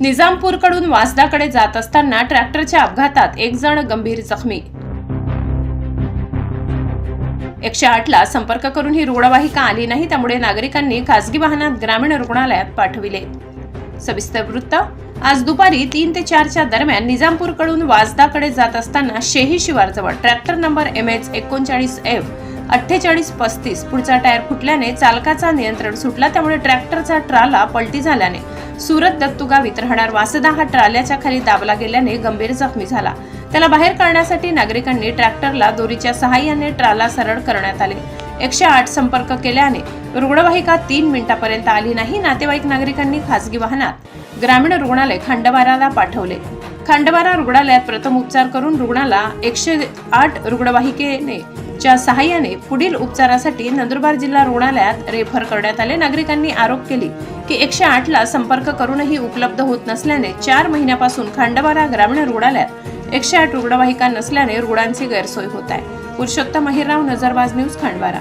निजामपूरकडून वासदाकडे जात असताना ट्रॅक्टरच्या अपघातात एक जण गंभीर जखमी. एकशे ला संपर्क करून ही रुग्णवाहिका आली नाही त्यामुळे नागरिकांनी खासगी वाहनात ग्रामीण रुग्णालयात पाठविले. सविस्तर वृत्त आज दुपारी तीन ते चारच्या दरम्यान निजामपूरकडून वाजदाकडे जात असताना शेही शिवारजवळ ट्रॅक्टर नंबर एम एच एकोणचाळीस एफ अठ्ठेचाळीस पस्तीस. पुढचा टायर फुटल्याने चालकाचा नियंत्रण सुटला त्यामुळे ट्रॅक्टरचा ट्राला पलटी झाल्याने. सुरत दत्तुगावीत राहणार वासदा हा ट्राल्याच्या खाली दाबला गेल्याने गंभीर जखमी झाला. त्याला बाहेर काढण्यासाठी नागरिकांनी ट्रॅक्टरला दोरीच्या सहाय्याने ट्राला सरळ करण्यात आले. एकशे आठ संपर्क केल्याने रुग्णवाहिका तीन मिनिटापर्यंत आली नाही नातेवाईक नागरिकांनी खासगी वाहनात. ग्रामीण रुग्णालय खंडवाराला पाठवले. खंडवारा रुग्णालयात प्रथम उपचार करून रुग्णाला एकशे आठ रुग्णवाहिकेने च्या सहाय्याने पुढील उपचारासाठी नंदुरबार जिल्हा रुग्णालयात रेफर करण्यात आले. नागरिकांनी आरोप केली की एकशे आठ ला संपर्क करूनही उपलब्ध होत नसल्याने चार महिन्यापासून खांडबारा ग्रामीण रुग्णालयात एकशे आठ रुग्णवाहिका नसल्याने रुग्णांची गैरसोय होत आहे. पुरुषोत्तम अहिरराव नजरबाज न्यूज खांडबारा